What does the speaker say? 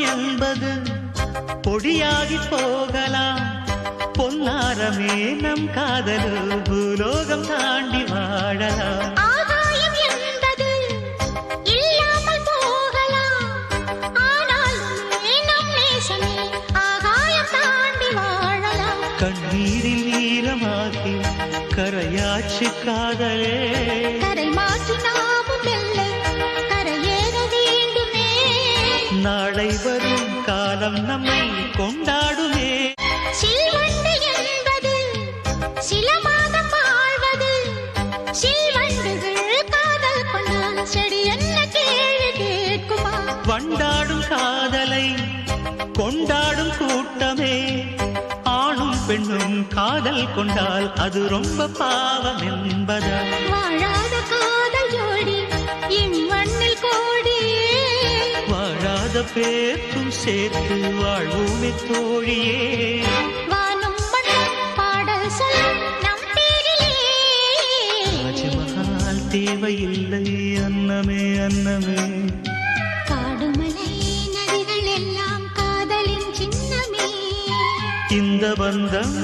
என்பது பொடியாகி போகலாம். பொன்னாரமே நம் காதலு பூலோகம் தாண்டி வாழலாம். கண்ணீரில் ஈரமாகி கரையாச்சு காதலே. கரை மாற்றி நாளை வரும் காலம் நம்மை கொண்டாடுமே. சில்வண்டு என்பது சில மாதம் வாழ்வது. சில்வண்டுகள் காதல் கொண்டால் செடி என்ன கேள்வி கேட்குமா? வண்டாடும் காதலை கொண்டாடும் கூட்டமே. ஆணும் பெண்ணும் காதல் கொண்டால் அது ரொம்ப பாவம். வாழாத பேர்க்கும் சேர்த்து வாழ்வோமே தோழியே. வானும் பாடல் ராஜமஹால் தேவையில்லை அன்னமே அன்னமே. காடுமலை நதிகள் எல்லாம் காதலின் சின்னமே. இந்த பந்தம்